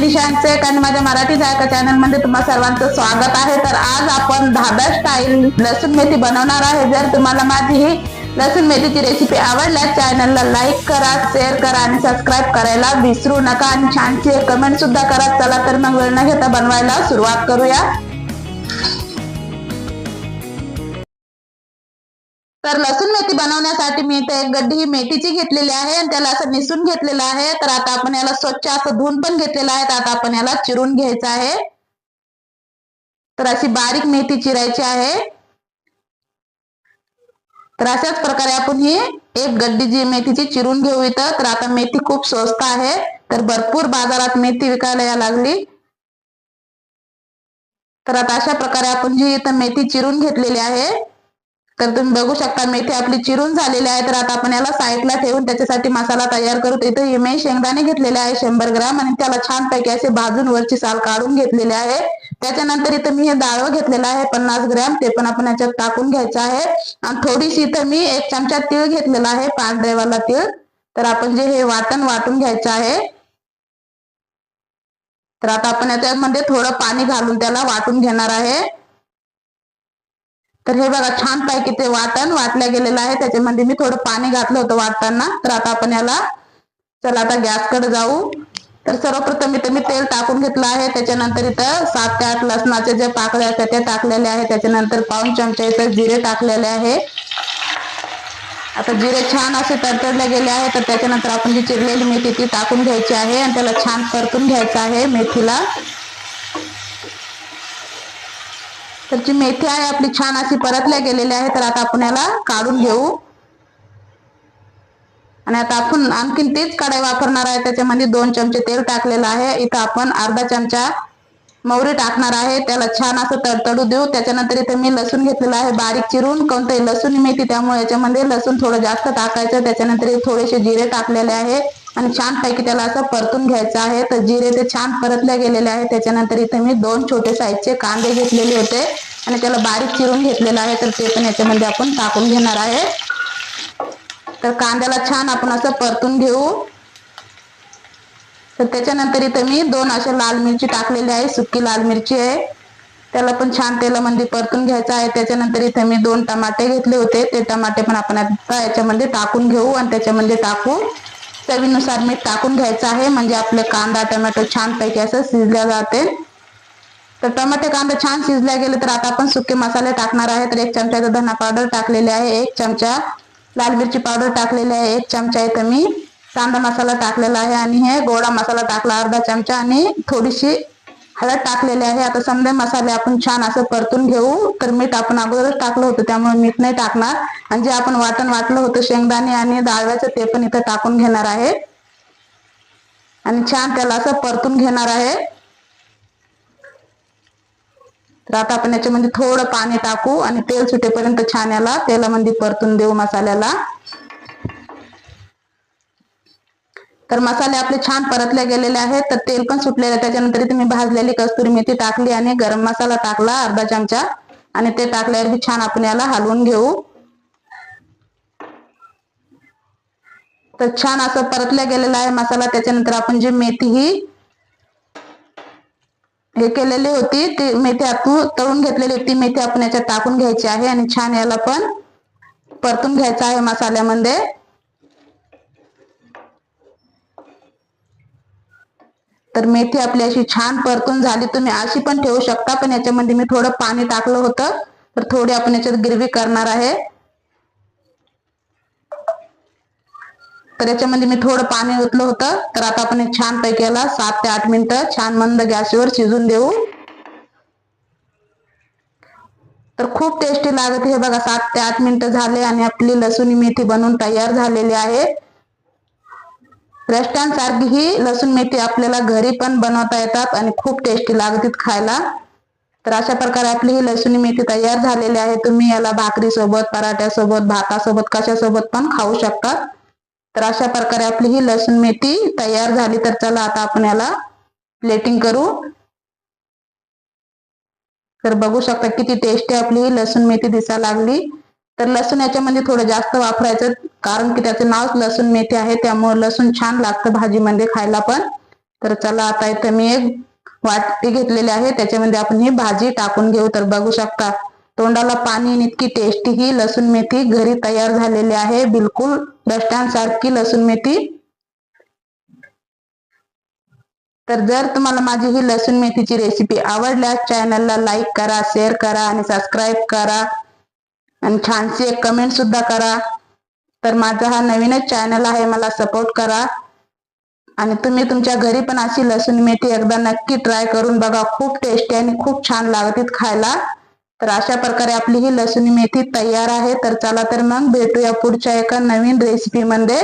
दिशांचे माझ्या मराठी जायका चॅनलमध्ये तुम्हाला सर्वांचं स्वागत आहे. तर आज आपण धाब्या स्टाईल लसूण मेथी बनवणार आहे. जर तुम्हाला माझी ही लसूण मेथीची रेसिपी आवडल्यास चॅनलला लाईक करा शेअर करा आणि सबस्क्राईब करायला विसरू नका. आणि छानशी कमेंट सुद्धा करा. चला तर मग वेळ न घेता बनवायला सुरुवात करूया. तर लसूण मेथी बनवण्यासाठी मी इथे एक गड्डी ही मेथीची घेतलेली आहे आणि त्याला असं निसून घेतलेलं आहे. तर आता आपण याला स्वच्छ असं धुवून पण घेतलेलं आहे. तर आता आपण याला चिरून घ्यायचं आहे. तर अशी बारीक मेथी चिरायची आहे. तर अशाच प्रकारे आपण ही एक गड्डी जी मेथीची चिरून घेऊ इथं. तर आता मेथी खूप स्वस्त आहे. तर भरपूर बाजारात मेथी विकायला या लागली. तर आता अशा प्रकारे आपण जी इथं मेथी चिरून घेतलेली आहे. तर तुम्ही बघू शकता मेथी आपली चिरून झालेली आहे. तर आता आपण याला साईडला ठेवून त्याच्यासाठी मसाला तयार करू. इथे हे मी शेंगदाणे घेतलेले आहे शंभर ग्राम. आणि त्याला छानपैकी असे भाजून वरची साल काढून घेतलेले आहे. त्याच्यानंतर इथं मी हे डाळव घेतलेलं आहे पन्नास ग्रॅम. ते पण आपण याच्यात टाकून घ्यायचं आहे. आणि थोडीशी इथं मी एक चमचा तीळ घेतलेला आहे पांढरेवाला तीळ. तर आपण जे हे वाटण वाटून घ्यायचं आहे. तर आता आपण याच्यामध्ये थोडं पाणी घालून त्याला वाटून घेणार आहे. तर हे बघा छान पैकी ते वाटण वाटल्या गेलेलं आहे. त्याच्यामध्ये मी थोडं पाणी घातलं होतं वाटताना. तर आता आपण याला चला आता गॅसकडे जाऊ. तर सर्वप्रथम इथं मी तेल टाकून घेतलं आहे. त्याच्यानंतर इथं सात ते आठ लसणाचे जे पाकळे असतात ते टाकलेले आहे त्याच्यानंतर पाऊन चमचे इथं जिरे टाकलेले आहे. आता जिरे छान असे तडतडले गेले आहे तर त्याच्यानंतर आपण जी चिरलेली मेथी ती टाकून घ्यायची आहे आणि त्याला छान परतून घ्यायचं आहे मेथीला. तर जी मेथी आहे आपली छान अशी परतल्या गेलेली आहे तर आता आपण याला काढून घेऊ. आणि आता आपण आणखीन तेच कढाई वापरणार आहे त्याच्यामध्ये दोन चमचे तेल टाकलेलं आहे. इथं आपण अर्धा चमचा मोहरी टाकणार आहे त्याला छान असं तडतडू देऊ. त्याच्यानंतर इथे मी लसूण घेतलेला आहे बारीक चिरून. कोणतंही लसूण मेथी त्यामुळे याच्यामध्ये लसूण थोडं जास्त टाकायचं. त्याच्यानंतर थोडेसे जिरे टाकलेले आहे. आणि छान पैकी त्याला असं परतून घ्यायचं आहे. तर जिरे ते छान परतले गेलेले आहे त्याच्यानंतर इथे मी दोन छोटे साईजचे कांदे घेतलेले होते. आणि त्याला बारीक चिरून घेतलेलं आहे. तर ते पण याच्यामध्ये आपण टाकून घेणार आहे. तर कांद्याला छान आपण असं परतून घेऊ. तर त्याच्यानंतर इथं मी दोन अशा लाल मिरची टाकलेली आहे. सुकी लाल मिरची आहे. त्याला पण छान तेलामध्ये परतून घ्यायचं आहे. त्याच्यानंतर इथे मी दोन टमाटे घेतले होते. ते टमाटे पण आपण आता याच्यामध्ये टाकून घेऊ आणि त्याच्यामध्ये टाकू. चवीनुसार मीठ टाकून घ्यायचं आहे. म्हणजे आपले कांदा टोमॅटो छान पैकी असं शिजल्या जाते. तर टमाटे कांदा छान शिजल्या गेले तर आता आपण सुके मसाले टाकणार आहे. तर एक चमचा धना पावडर टाकलेले आहे. एक चमचा लाल मिरची पावडर टाकलेली आहे. एक चमचा इथं मी कांदा मसाला टाकलेला आहे. आणि हे गोडा मसाला टाकला अर्धा चमचा आणि थोडीशी हळद टाकलेली आहे. आता समजा मसाले आपण छान असं परतून घेऊ. तर मीठ आपण अगोदरच टाकलं होतं त्यामुळे मीठ नाही टाकणार. आणि जे आपण वाटण वाटलं होतं शेंगदाणे आणि डाळव्याचं ते पण इथं टाकून घेणार आहे. आणि छान त्याला असं परतून घेणार आहे. तर आता आपण याच्यामध्ये थोडं पाणी टाकू आणि तेल सुटेपर्यंत छान याला तेलामध्ये परतून देऊ मसाल्याला. तर मसाले आपले छान परतले गेलेले आहेत तर तेल पण सुटलेलं त्याच्यानंतर तुम्ही भाजलेली कस्तुरी मेथी टाकली आणि गरम मसाला टाकला अर्धा चमचा आणि ते टाकल्यावर बी छान आपण याला हलवून घेऊ. तर छान असं परतल्या गेलेला आहे मसाला. त्याच्यानंतर आपण जी मेथी ही हे केलेली होती ती मेथी आपण तळून घेतलेली होती. मेथी आपण याच्यात टाकून घ्यायची आहे आणि छान याला पण परतून घ्यायचं आहे मसाल्यामध्ये. तर मेथी आपली अशी छान परतून झाली. तुम्ही अशी पण ठेवू शकता पण याच्यामध्ये मी थोडं पाणी टाकलं होतं. तर थोडी आपण याच्यात ग्रेव्ही करणार आहे. तर याच्यामध्ये मी थोडं पाणी ओतलं होतं. तर आता आपण छान पैकी याला सात ते आठ मिनिटं छान मंद गॅसवर शिजून देऊ. तर खूप टेस्टी लागत हे बघा सात ते आठ मिनिटं झाले आणि आपली लसूणी मेथी बनवून तयार झालेली आहे. रेस्टॉरंट सारखी ही लसूण मेथी आपल्याला घरी पण बनवता येतात आणि खूप टेस्टी लागतात खायला. तर अशा प्रकारे आपली ही लसूण मेथी तयार झालेली आहे. तुम्ही याला भाकरीसोबत पराठ्यासोबत भातासोबत कशासोबत पण खाऊ शकता. तर अशा प्रकारे आपली ही लसूण मेथी तयार झाली तर चला आता आपण याला प्लेटिंग करू. तर बघू शकता किती टेस्टी आपली ही लसूण मेथी दिसायला लागली. तर लसूण याच्यामध्ये थोडं जास्त वापरायचं कारण की त्याचं नाव लसूण मेथी आहे त्यामुळे लसूण छान लागतं भाजीमध्ये खायला पण. तर चला आता इथं मी एक वाटी घेतलेली आहे त्याच्यामध्ये आपण ही भाजी टाकून घेऊ. तर बघू शकता तोंडाला पाणी आणि इतकी टेस्टी ही लसूण मेथी घरी तयार झालेली आहे. बिलकुल सारखी लसूण मेथी. तर जर तुम्हाला माझी ही लसूण मेथीची रेसिपी आवडल्यास चॅनलला लाईक करा शेअर करा आणि सबस्क्राईब करा. आणि छानशी एक कमेंट सुद्धा करा. तर माझा हा नवीनच चॅनल आहे मला सपोर्ट करा. आणि तुम्ही तुमच्या घरी पण अशी लसूण मेथी एकदा नक्की ट्राय करून बघा. खूप टेस्टी आणि खूप छान लागते खायला. तर अशा प्रकारे आपली ही लसूण मेथी तयार आहे. तर चला तर मग भेटूया पुढच्या एका नवीन रेसिपी मध्ये.